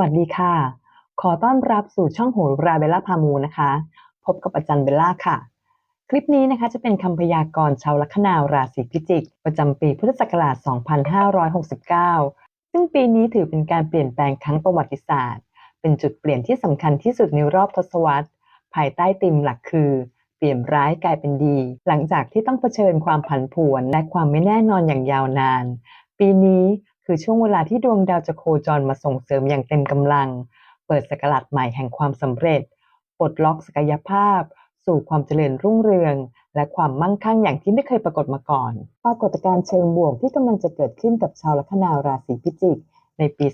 วัสดีค่ะ ขอต้อนรับสู่ช่องโหราเบลล่าพามูนะคะ พบกับอาจารย์เบลล่าค่ะ คลิปนี้นะคะจะเป็นคำพยากรณ์ชาวลัคนาราศีพิจิก ประจำปีพุทธศักราช 2569 ซึ่งปีนี้ถือเป็นการเปลี่ยนแปลงครั้งประวัติศาสตร์ เป็นจุดเปลี่ยนที่สำคัญที่สุดในรอบทศวรรษ ภายใต้ธีมหลักคือ เปลี่ยนร้ายกลายเป็นดี หลังจากที่ต้องเผชิญความผันผวนและความไม่แน่นอนอย่างยาวนาน ปีนี้ คือช่วงเวลาที่ดวงดาวจะโคจรมาส่งเสริมอย่างเต็มกำลัง เปิดสกราชใหม่แห่งความสำเร็จ ปลดล็อกศักยภาพ สู่ความเจริญรุ่งเรือง และความมั่งคั่งอย่างที่ไม่เคยปรากฏมาก่อน ปรากฏการณ์เชิงบวกที่กำลังจะเกิดขึ้นกับชาวลัคนาราศีพิจิก ในปี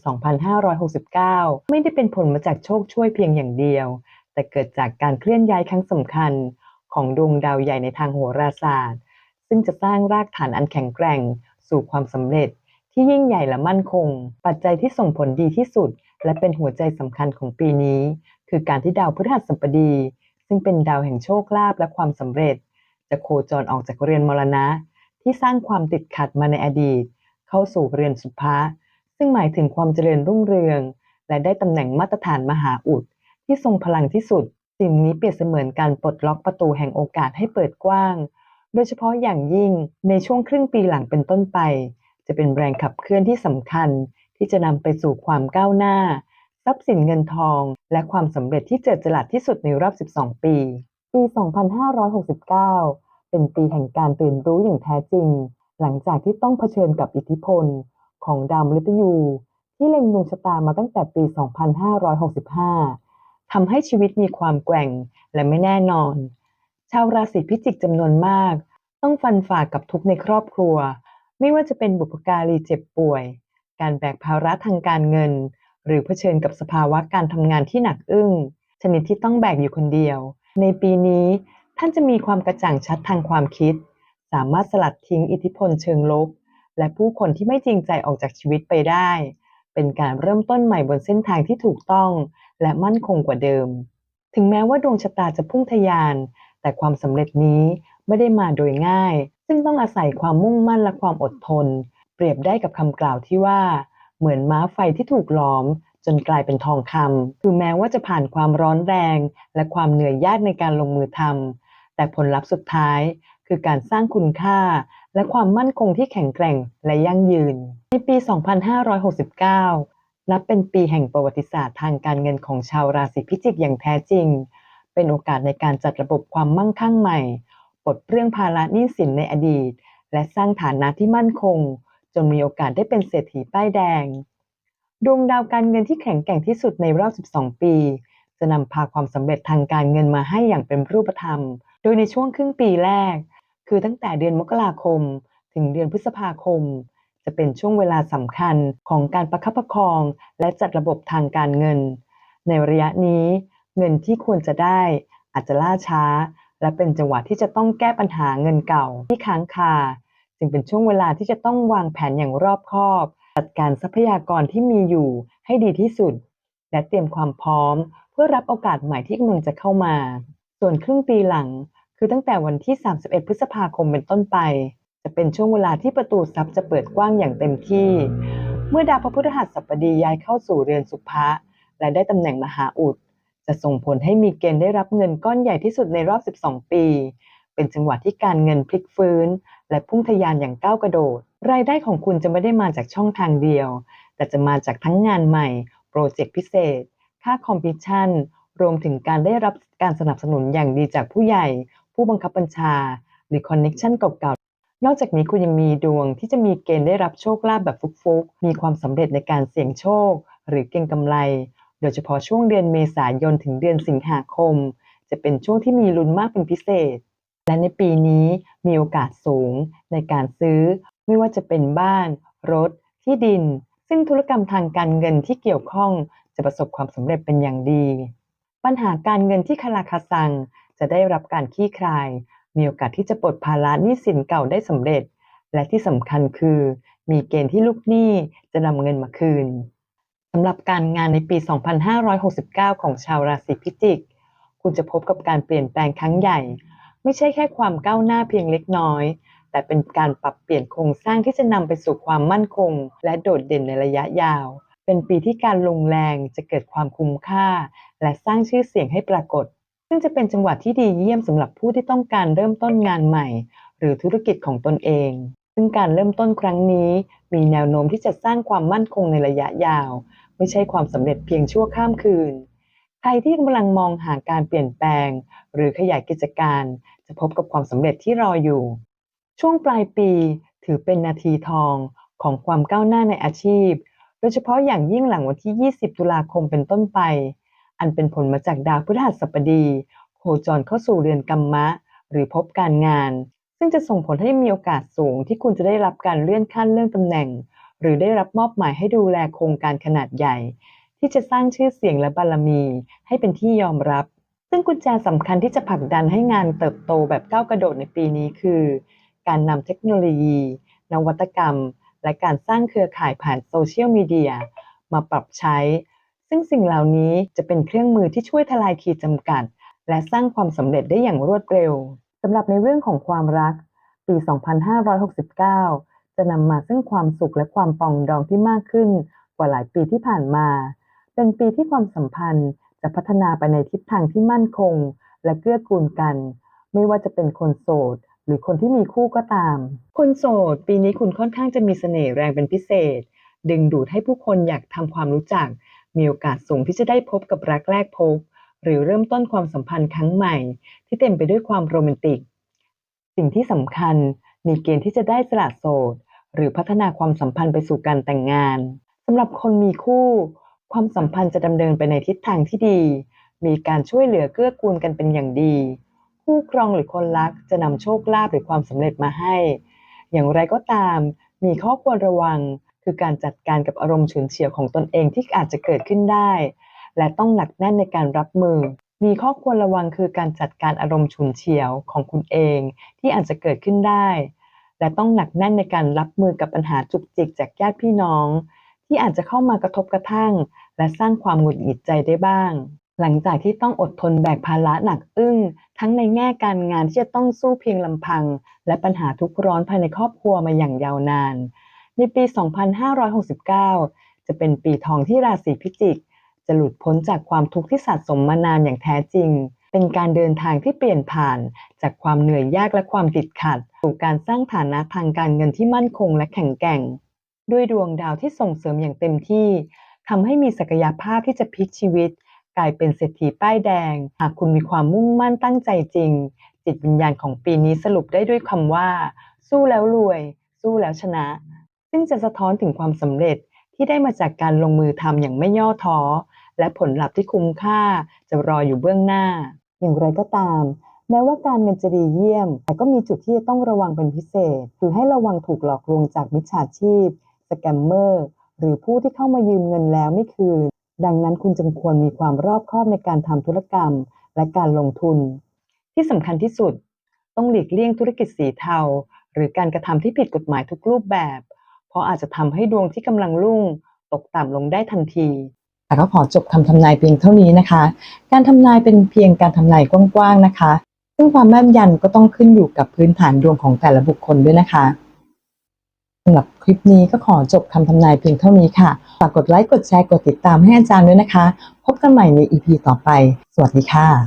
2569 ไม่ได้เป็นผลมาจากโชคช่วยเพียงอย่างเดียว แต่เกิดจากการเคลื่อนย้ายครั้งสำคัญ ของดวงดาวใหญ่ในทางโหราศาสตร์ ซึ่งจะสร้างรากฐานอันแข็งแกร่ง สู่ความสำเร็จ ที่ยิ่งใหญ่และมั่นคง ปัจจัยที่ส่งผลดีที่สุด และเป็นหัวใจสำคัญของปีนี้ คือการที่ดาวพฤหัสบดี ซึ่งเป็นดาวแห่งโชคลาภและความสำเร็จ จะโคจรออกจากเรือนมรณะ ที่สร้างความติดขัดมาในอดีต เข้าสู่เรือนสุภะซึ่งหมายถึงความเจริญรุ่งเรือง และได้ตำแหน่งมาตรฐานมหาอุด ที่ทรงพลังที่สุด สิ่งนี้เปรียบเสมือนการปลดล็อกประตูแห่งโอกาสให้เปิดกว้าง โดยเฉพาะอย่างยิ่งในช่วงครึ่งปีหลังเป็นต้นไป จะเป็นแรงขับเคลื่อนที่สำคัญที่จะนำไปสู่ความก้าวหน้า ทรัพย์สินเงินทอง และความสำเร็จที่เจิดจรัสที่สุดในรอบ 12 ปี ปี 2569 เป็นปีแห่งการตื่นรู้อย่างแท้จริง หลังจากที่ต้องเผชิญกับอิทธิพล ของดาวมฤตยู ที่เล็งดวงชะตามาตั้งแต่ปี 2565 ทำให้ชีวิตมีความแกว่งและไม่แน่นอน ชาวราศีพิจิกจำนวนมาก ต้องฟันฝ่ากับทุกในครอบครัว ไม่ว่าจะเป็นบุพการีเจ็บป่วย การแบกภาระทางการเงิน หรือเผชิญกับสภาวะการทำงานที่หนักอึ้ง ชนิดที่ต้องแบกอยู่คนเดียว ในปีนี้ท่านจะมีความกระจ่างชัดทางความคิด สามารถสลัดทิ้งอิทธิพลเชิงลบ และผู้คนที่ไม่จริงใจออกจากชีวิตไปได้ เป็นการเริ่มต้นใหม่บนเส้นทางที่ถูกต้อง และมั่นคงกว่าเดิม ถึงแม้ว่าดวงชะตาจะพุ่งทะยาน แต่ความสำเร็จนี้ไม่ได้มาโดยง่าย ซึ่งต้องอาศัยความมุ่งมั่นและความอดทน เปรียบได้กับคำกล่าวที่ว่า เหมือนม้าไฟที่ถูกล้อม จนกลายเป็นทองคำคือแม้ว่าจะผ่านความร้อนแรง และความเหนื่อยยากในการลงมือทำแต่ผลลัพธ์สุดท้าย คือการสร้างคุณค่า และความมั่นคงที่แข็งแกร่งและยั่งยืน ในปี 2569 นับเป็นปีแห่งประวัติศาสตร์ทางการเงินของชาวราศีพิจิกอย่างแท้จริง เป็นโอกาสในการจัดระบบความมั่งคั่งใหม่ ปลดเปลื้องภาระหนี้สินในอดีต และสร้างฐานะที่มั่นคง จนมีโอกาสได้เป็นเศรษฐีป้ายแดง ดวงดาวการเงินที่แข็งแกร่งที่สุดในรอบ 12 ปี จะนำพาความสำเร็จทางการเงินมาให้อย่างเป็นรูปธรรม โดยในช่วงครึ่งปีแรก คือตั้งแต่เดือนมกราคม ถึงเดือนพฤษภาคม จะเป็นช่วงเวลาสำคัญของการประคับประคอง และจัดระบบทางการเงิน ในระยะนี้ เงินที่ควรจะได้อาจจะล่าช้า และเป็นจังหวะที่จะต้องแก้ปัญหาเงินเก่าที่ค้างคาจึงเป็นช่วงเวลาที่จะต้องวางแผนอย่างรอบคอบ จัดการทรัพยากรที่มีอยู่ให้ดีที่สุด และเตรียมความพร้อม เพื่อรับโอกาสใหม่ที่กำลังจะเข้ามา ส่วนครึ่งปีหลัง คือตั้งแต่วันที่ 31 พฤษภาคมเป็นต้นไป จะเป็นช่วงเวลาที่ประตูทรัพย์จะเปิดกว้างอย่างเต็มที่ เมื่อดาวพระพฤหัสบดีย้ายเข้าสู่เรือนสุภะและได้ตำแหน่งมหาอุด จะส่งผลให้มีเกณฑ์ได้รับเงินก้อนใหญ่ที่สุดในรอบ 12 ปี เป็นจังหวะที่การเงินพลิกฟื้น และพุ่งทะยานอย่างก้าวกระโดด รายได้ของคุณจะไม่ได้มาจากช่องทางเดียว แต่จะมาจากทั้งงานใหม่ โปรเจกต์พิเศษ ค่าคอมพิชชั่น รวมถึงการได้รับการสนับสนุนอย่างดีจากผู้ใหญ่ ผู้บังคับบัญชา หรือคอนเน็ชันเก่าๆ นอกจากนี้คุณยังมีดวงที่จะมีเกณฑ์ได้รับโชคลาภแบบฟุกๆ มีความสำเร็จในการเสี่ยงโชค หรือเก็งกำไร ดยเฉพาะช่วงเดือนเมษายนถึงเดือนสิงหาคม จะเป็นช่วงที่มีลุ้นมากเป็นพิเศษ และในปีนี้มีโอกาสสูงในการซื้อ ไม่ว่าจะเป็นบ้าน รถ ที่ดิน ซึ่งธุรกรรมทางการเงินที่เกี่ยวข้องจะประสบความสำเร็จเป็นอย่างดี ปัญหาการเงินที่คาราคาซังจะได้รับการคลี่คลาย มีโอกาสที่จะปลดภาระหนี้สินเก่าได้สำเร็จ และที่สำคัญคือ มีเกณฑ์ที่ลูกหนี้จะนำเงินมาคืน สำหรับการงานในปี 2569 ของชาวราศีพิจิก คุณจะพบกับการเปลี่ยนแปลงครั้งใหญ่ ไม่ใช่แค่ความก้าวหน้าเพียงเล็กน้อย แต่เป็นการปรับเปลี่ยนโครงสร้างที่จะนำไปสู่ความมั่นคง และโดดเด่นในระยะยาว เป็นปีที่การลงแรงจะเกิดความคุ้มค่า และสร้างชื่อเสียงให้ปรากฏ ซึ่งจะเป็นจังหวะที่ดีเยี่ยมสำหรับผู้ที่ต้องการเริ่มต้นงานใหม่ หรือธุรกิจของตนเอง ซึ่งการเริ่มต้นครั้งนี้ มีแนวโน้มที่จะสร้างความมั่นคงในระยะยาว ไม่ใช่ความสำเร็จเพียงชั่วข้ามคืน ใครที่กำลังมองหาการเปลี่ยนแปลง หรือขยายกิจการ จะพบกับความสำเร็จที่รออยู่ ช่วงปลายปีถือเป็นนาทีทองของความก้าวหน้าในอาชีพ โดยเฉพาะอย่างยิ่งหลังวันที่ 20 ตุลาคมเป็นต้นไป อันเป็นผลมาจากดาวพฤหัสบดี โคจรเข้าสู่เรือนกัมมะ หรือพบการงาน ซึ่งจะส่งผลให้มีโอกาสสูงที่คุณจะได้รับการเลื่อนขั้นเลื่อนตำแหน่ง หรือได้รับมอบหมายให้ดูแลโครงการขนาดใหญ่ ที่จะสร้างชื่อเสียงและบารมี ให้เป็นที่ยอมรับ ซึ่งกุญแจสำคัญที่จะผลักดันให้งานเติบโตแบบก้าวกระโดดในปีนี้คือ การนำเทคโนโลยี นวัตกรรม และการสร้างเครือข่ายผ่านโซเชียลมีเดียมาปรับใช้ ซึ่งสิ่งเหล่านี้จะเป็นเครื่องมือที่ช่วยทลายขีดจำกัด และสร้างความสำเร็จได้อย่างรวดเร็วสำหรับในเรื่องของความรัก ปี 2569 จะนำมาซึ่งความสุขและความปองดองที่มากขึ้น กว่าหลายปีที่ผ่านมา เป็นปีที่ความสัมพันธ์จะพัฒนาไปในทิศทางที่มั่นคง และเกื้อกูลกัน ไม่ว่าจะเป็นคนโสด หรือคนที่มีคู่ก็ตาม คนโสด ปีนี้คุณค่อนข้างจะมีเสน่ห์แรงเป็นพิเศษ ดึงดูดให้ผู้คนอยากทำความรู้จัก มีโอกาสสูงที่จะได้พบกับรักแรกพบ หรือเริ่มต้นความสัมพันธ์ครั้งใหม่ ที่เต็มไปด้วยความโรแมนติก สิ่งที่สำคัญมีเกณฑ์ที่จะได้สละโสด หรือพัฒนาความสัมพันธ์ไปสู่การแต่งงานสำหรับคนมีคู่ ความสัมพันธ์จะดำเนินไปในทิศทางที่ดี มีการช่วยเหลือเกื้อกูลกันเป็นอย่างดี คู่ครองหรือคนรักจะนำโชคลาภหรือความสำเร็จมาให้ อย่างไรก็ตาม มีข้อควรระวัง คือการจัดการกับอารมณ์ฉุนเฉียวของตนเองที่อาจจะเกิดขึ้นได้ และต้องหนักแน่นในการรับมือ มีข้อควรระวังคือการจัดการอารมณ์ฉุนเฉียวของคุณเอง ที่อาจจะเกิดขึ้นได้ และต้องหนักแน่นในการรับมือกับปัญหาจุกจิกจากญาติพี่น้อง ที่อาจจะเข้ามากระทบกระทั่ง และสร้างความหงุดหงิดใจได้บ้าง หลังจากที่ต้องอดทนแบกภาระหนักอึ้ง ทั้งในแง่การงานที่จะต้องสู้เพียงลำพัง และปัญหาทุกข์ร้อนภายในครอบครัวมาอย่างยาวนาน ในปี 2569 จะเป็นปีทองที่ราศีพิจิก จะหลุดพ้นจากความทุกข์ที่สะสมมานานอย่างแท้จริง เป็นการเดินทางที่เปลี่ยนผ่าน จากความเหนื่อยยากและความติดขัด สู่การสร้างฐานะทางการเงินที่มั่นคงและแข็งแกร่ง ด้วยดวงดาวที่ส่งเสริมอย่างเต็มที่ทำให้มีศักยภาพที่จะพลิกชีวิต กลายเป็นเศรษฐีป้ายแดง หากคุณมีความมุ่งมั่นตั้งใจจริง จิตวิญญาณของปีนี้สรุปได้ด้วยคำว่า สู้แล้วรวย สู้แล้วชนะ ซึ่งจะสะท้อนถึงความสำเร็จที่ได้มาจากการลงมือทำอย่างไม่ย่อท้อและผลลัพธ์ที่คุ้มค่าจะรออยู่เบื้องหน้า อย่างไรก็ตาม แม้ว่าการเงินจะดีเยี่ยม แต่ก็มีจุดที่จะต้องระวังเป็นพิเศษ คือให้ระวังถูกหลอกลวงจากมิจฉาชีพสแกมเมอร์หรือผู้ที่เข้ามายืมเงินแล้วไม่คืน ดังนั้นคุณจึงควรมีความรอบคอบในการทำธุรกรรม และการลงทุน ที่สำคัญที่สุด ต้องหลีกเลี่ยงธุรกิจสีเทา หรือการกระทำที่ผิดกฎหมายทุกรูปแบบ เพราะอาจจะทำให้ดวงที่กำลังรุ่ง ตกต่ำลงได้ทันที แต่ก็ขอจบคำทำนายเพียงเท่านี้นะคะ การทำนายเป็นเพียงการทำนายกว้างๆนะคะ ซึ่งความแม่นยำก็ต้องขึ้นอยู่กับพื้นฐานดวงของแต่ละบุคคลด้วยนะคะสำหรับคลิปนี้ก็ขอจบคำทำนายเพียงเท่านี้ค่ะ ฝากกดไลค์ กดแชร์ กดติดตามให้อาจารย์ด้วยนะคะ พบกันใหม่ใน EP ต่อไป สวัสดีค่ะ